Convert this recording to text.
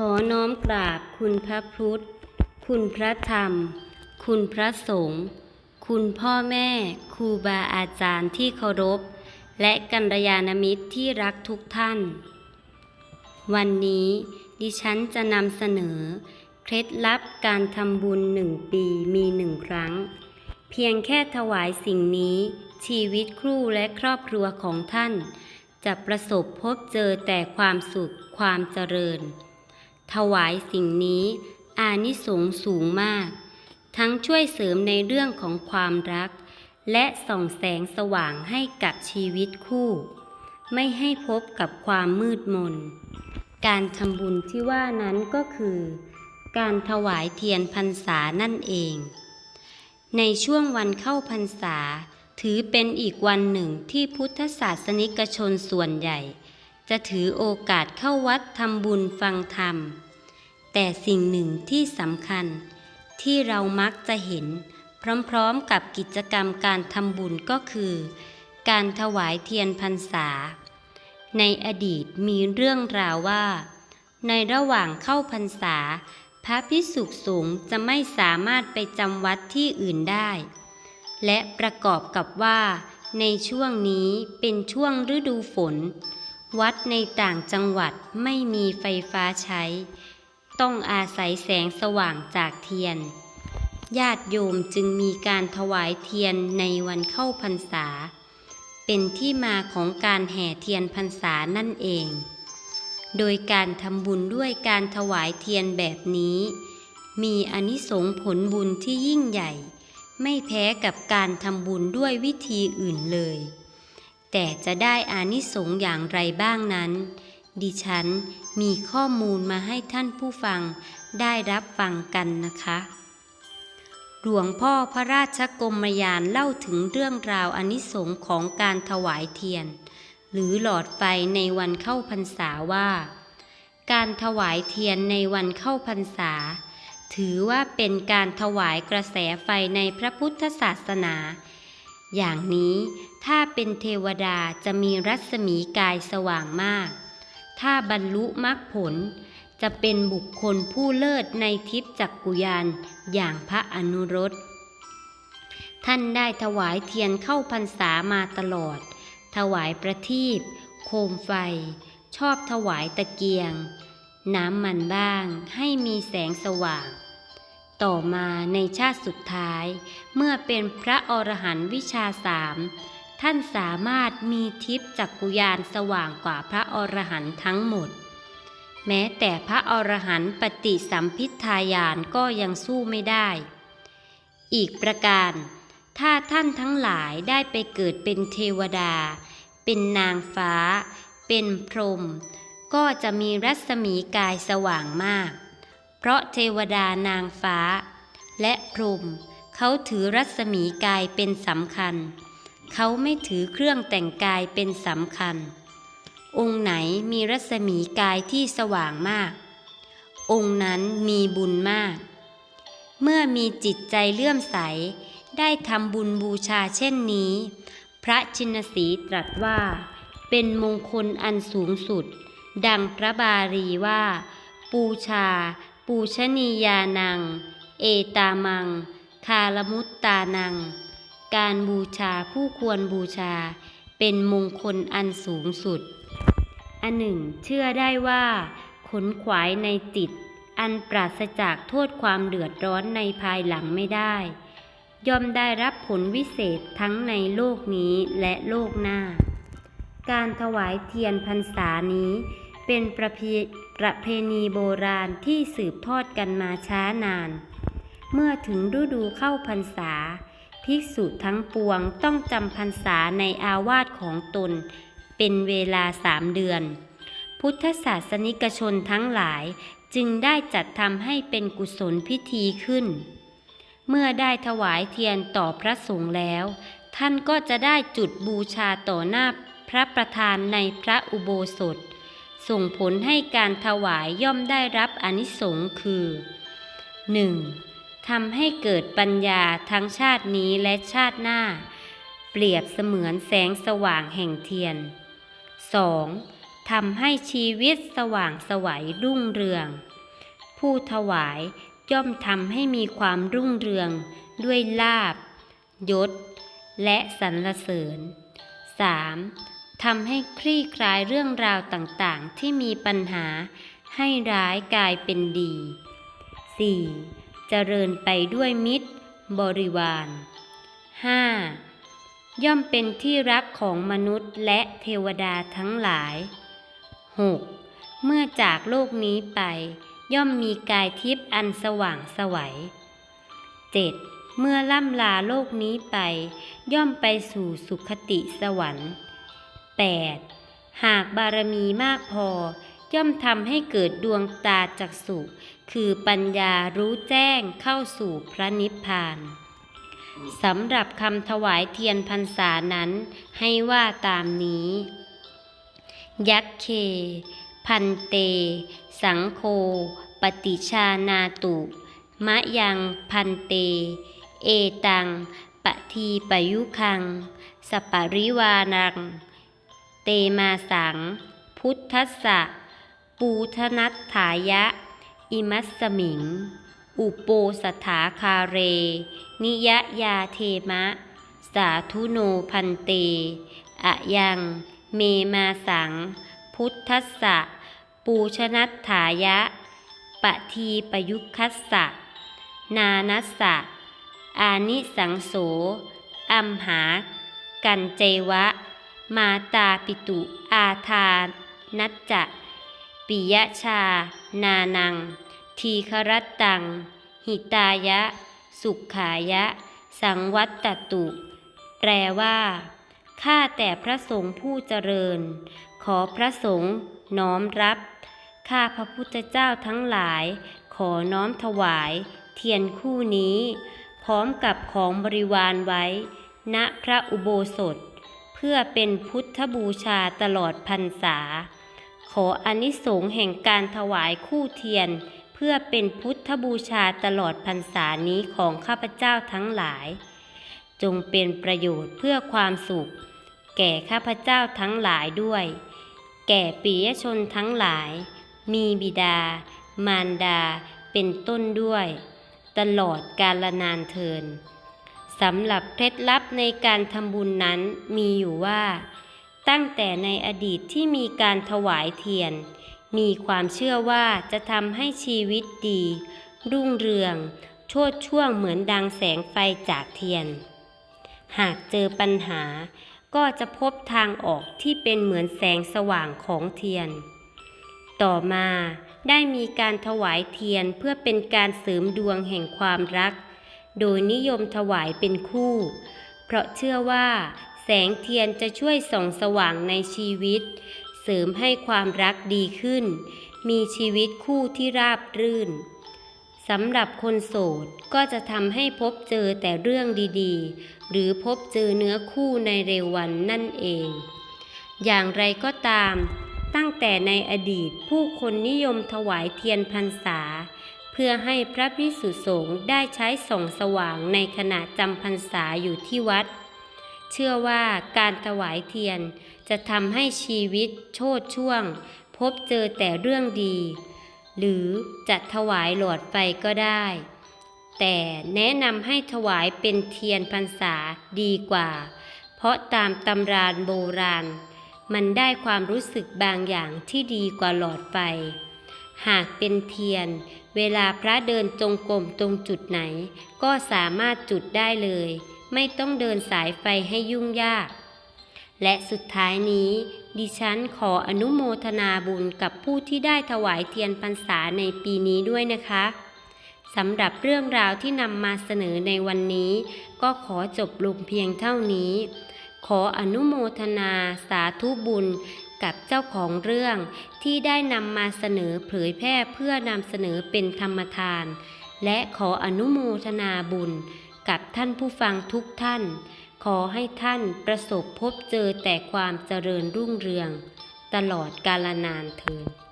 ขอน้อมกราบคุณพระพุทธ คุณพระธรรม คุณพระสงฆ์ คุณพ่อแม่ ครูบาอาจารย์ที่เคารพ และกัลยาณมิตรที่รักทุกท่าน วันนี้ดิฉันจะนำเสนอ เคล็ดลับการทำบุญหนึ่งปีมีหนึ่งครั้ง เพียงแค่ถวายสิ่งนี้ ชีวิตครูและครอบครัวของท่าน จะประสบพบเจอแต่ความสุขความเจริญ ถวายสิ่งนี้ อานิสงส์สูงมาก ทั้งช่วยเสริมในเรื่องของความรัก และส่องแสงสว่างให้กับชีวิตคู่ ไม่ให้พบกับความมืดมน การทำบุญที่ว่านั้นก็คือ การถวายเทียนพรรษานั่นเอง ในช่วงวันเข้าพรรษา ถือเป็นอีกวันหนึ่งที่พุทธศาสนิกชนส่วนใหญ่ จะถือโอกาสเข้าวัดทำบุญฟังธรรม แต่สิ่งหนึ่งที่สำคัญที่เรามักจะเห็น พร้อมๆกับกิจกรรมการทำบุญก็คือ การถวายเทียนพรรษา ในอดีตมีเรื่องราวว่า ในระหว่างเข้าพรรษา พระพิสุสงฆ์จะไม่สามารถไปจำวัดที่อื่นได้ และประกอบกับว่า ในช่วงนี้เป็นช่วงฤดูฝน วัดในต่างจังหวัดไม่มีไฟฟ้าใช้ ต้องอาศัยแสงสว่างจากเทียน ญาติโยมจึงมีการถวายเทียนในวันเข้าพรรษา เป็นที่มาของการแห่เทียนพรรษานั่นเอง โดยการทำบุญด้วยการถวายเทียนแบบนี้ มีอนิสงส์ผลบุญที่ยิ่งใหญ่ ไม่แพ้กับการทำบุญด้วยวิธีอื่นเลย แต่จะได้อานิสงส์อย่างไรบ้างนั้น ดิฉันมีข้อมูลมาให้ท่านผู้ฟังได้รับฟังกันนะคะ หลวงพ่อพระราชกรมยานเล่าถึงเรื่องราวอานิสงส์ของการถวายเทียน หรือหลอดไฟในวันเข้าพรรษาว่า การถวายเทียนในวันเข้าพรรษา ถือว่าเป็นการถวายกระแสไฟในพระพุทธศาสนา อย่างนี้ถ้าเป็นเทวดาจะมีรัศมีกายสว่างมาก ถ้าบรรลุมรรคผล จะเป็นบุคคลผู้เลิศในทิพย์จักกุยานอย่างพระอนุรสท่านได้ถวายเทียนเข้าพรรษามาตลอด ถวายประทีปโคมไฟ ชอบถวายตะเกียง น้ำมันบ้างให้มีแสงสว่าง ต่อมาในชาติสุดท้าย เมื่อเป็นพระอรหันต์วิชาสามท่านสามารถมีทิพย์จักกุยานสว่างกว่าพระอรหันต์ทั้งหมด แม้แต่พระอรหันต์ปฏิสัมพิทายานก็ยังสู้ไม่ได้ อีกประการ ถ้าท่านทั้งหลายได้ไปเกิดเป็นเทวดา เป็นนางฟ้า เป็นพรหมก็จะมีรัศมีกายสว่างมาก เพราะเทวดานางฟ้า และพรหมเขาถือรัศมีกายเป็นสำคัญ เขาไม่ถือเครื่องแต่งกายเป็นสำคัญ องค์ไหนมีรัศมีกายที่สว่างมาก องค์นั้นมีบุญมาก เมื่อมีจิตใจเลื่อมใส ได้ทำบุญบูชาเช่นนี้ พระชินสีตรัสว่า เป็นมงคลอันสูงสุด ดังพระบาลีว่า ปูชา ปูชนียานัง เอตามัง คาลมุตตานัง การบูชาผู้ควรบูชา เป็นมงคลอันสูงสุด อันหนึ่ง เชื่อได้ว่า ขนขวายในจิต อันปราศจากโทษความเดือดร้อนในภายหลังไม่ได้ ย่อมได้รับผลวิเศษทั้งในโลกนี้และโลกหน้า การถวายเทียนพรรษานี้เป็นประเพ ประเพณีโบราณที่สืบทอดกันมาช้านาน เมื่อถึงฤดูเข้าพรรษา ภิกษุทั้งปวงต้องจำพรรษาในอาวาสของตน เป็นเวลาสามเดือน พุทธศาสนิกชนทั้งหลายจึงได้จัดทำให้เป็นกุศลพิธีขึ้น เมื่อได้ถวายเทียนต่อพระสงฆ์แล้ว ท่านก็จะได้จุดบูชาต่อหน้าพระประธานในพระอุโบสถ ส่งผลให้การถวายย่อมได้รับอนิสงค์คือ 1. ทำให้เกิดปัญญาทั้งชาตินี้และชาติหน้า เปรียบเสมือนแสงสว่างแห่งเทียน 2. ทำให้ชีวิตสว่างสวัยรุ่งเรือง ผู้ถวายย่อมทำให้มีความรุ่งเรืองด้วยลาบยศ และสรรเสริญ 3. ทำให้คลี่คลายเรื่องราวต่างๆ ที่มีปัญหา ให้ร้ายกลายเป็นดี 4. เจริญไปด้วยมิตร บริวาร 5. ย่อมเป็นที่รักของมนุษย์และเทวดาทั้งหลาย 6. เมื่อจากโลกนี้ไป ย่อมมีกายทิพย์อันสว่างสวัย 7. เมื่อล่ำลาโลกนี้ไป ย่อมไปสู่สุคติสวรรค์ 8. หากบารมีมากพอย่อมทำให้เกิดดวงตาจักสุคือปัญญารู้แจ้งเข้าสู่พระนิพพานสำหรับคำถวายเทียนพรรษานั้นให้ว่าตามนี้ ยักเค พันเต สังโฆปฏิชานาตุ มะยังพันเต เอตังปะทีปยุคัง สปปริวานัง เตมาสัง พุทธัสสะ ปูทนัตถายะ อิมัสสมิง อุโปสถาคาเร นิยะยาเทมะ สาธุโนพันเต อะยัง เมมาสัง พุทธัสสะ ปูชนัตถายะ ปะทีปยุคัสสะ นานัสสะ อานิสังโส อัมหา กันเจวะ มาตาปิตุ อาทานัจจะปิยชา นานัง ทีครัตตัง หิตายะ สุขายะ สังวัตตตุ แปลว่า ข้าแต่พระสงฆ์ผู้เจริญ ขอพระสงฆ์น้อมรับ ข้าพระพุทธเจ้าทั้งหลาย ขอน้อมถวาย เทียนคู่นี้ พร้อมกับของบริวารไว้ ณพระอุโบสถ เพื่อเป็นพุทธบูชาตลอดพรรษา ขออนิสงส์แห่งการถวายคู่เทียน เพื่อเป็นพุทธบูชาตลอดพรรษานี้ของข้าพเจ้าทั้งหลาย จงเป็นประโยชน์เพื่อความสุข แก่ข้าพเจ้าทั้งหลายด้วย แก่ปิยชนทั้งหลาย มีบิดา มารดา เป็นต้นด้วย ตลอดกาลนานเทิน สำหรับเคล็ดลับในการทำบุญนั้นมีอยู่ว่า ตั้งแต่ในอดีตที่มีการถวายเทียน มีความเชื่อว่าจะทำให้ชีวิตดี รุ่งเรือง โชดช่วงเหมือนดังแสงไฟจากเทียน หากเจอปัญหาก็จะพบทางออกที่เป็นเหมือนแสงสว่างของเทียน ต่อมาได้มีการถวายเทียนเพื่อเป็นการเสริมดวงแห่งความรัก โดยนิยมถวายเป็นคู่ เพราะเชื่อว่า แสงเทียนจะช่วยส่องสว่างในชีวิต เสริมให้ความรักดีขึ้น มีชีวิตคู่ที่ราบรื่นสำหรับคนโสดก็จะทำให้พบเจอแต่เรื่องดีๆ หรือพบเจอเนื้อคู่ในเร็ววันนั่นเอง อย่างไรก็ตาม ตั้งแต่ในอดีตผู้คนนิยมถวายเทียนพรรษา พื่อให้พระพิสุสงฆ์ได้ใช้ส่องสว่างในขณะจำพรรษาอยู่ที่วัด เชื่อว่าการถวายเทียนจะทำให้ชีวิตโชดช่วง พบเจอแต่เรื่องดี หรือจะถวายหลอดไฟก็ได้ แต่แนะนำให้ถวายเป็นเทียนพรรษาดีกว่า เพราะตามตำรานโบราณ มันได้ความรู้สึกบางอย่างที่ดีกว่าหลอดไฟ หากเป็นเทียน เวลาพระเดินจงกรมตรงจุดไหน ก็สามารถจุดได้เลย ไม่ต้องเดินสายไฟให้ยุ่งยาก และสุดท้ายนี้ ดิฉันขออนุโมทนาบุญกับผู้ที่ได้ถวายเทียนพรรษาในปีนี้ด้วยนะคะสำหรับเรื่องราวที่นำมาเสนอในวันนี้ ก็ขอจบลงเพียงเท่านี้ ขออนุโมทนาสาธุบุญ กับเจ้าของเรื่องที่ได้นำมาเสนอเผยแพร่เพื่อนำเสนอเป็นธรรมทาน และขออนุโมทนาบุญกับท่านผู้ฟังทุกท่าน ขอให้ท่านประสบพบเจอแต่ความเจริญรุ่งเรือง ตลอดกาลนานเทิน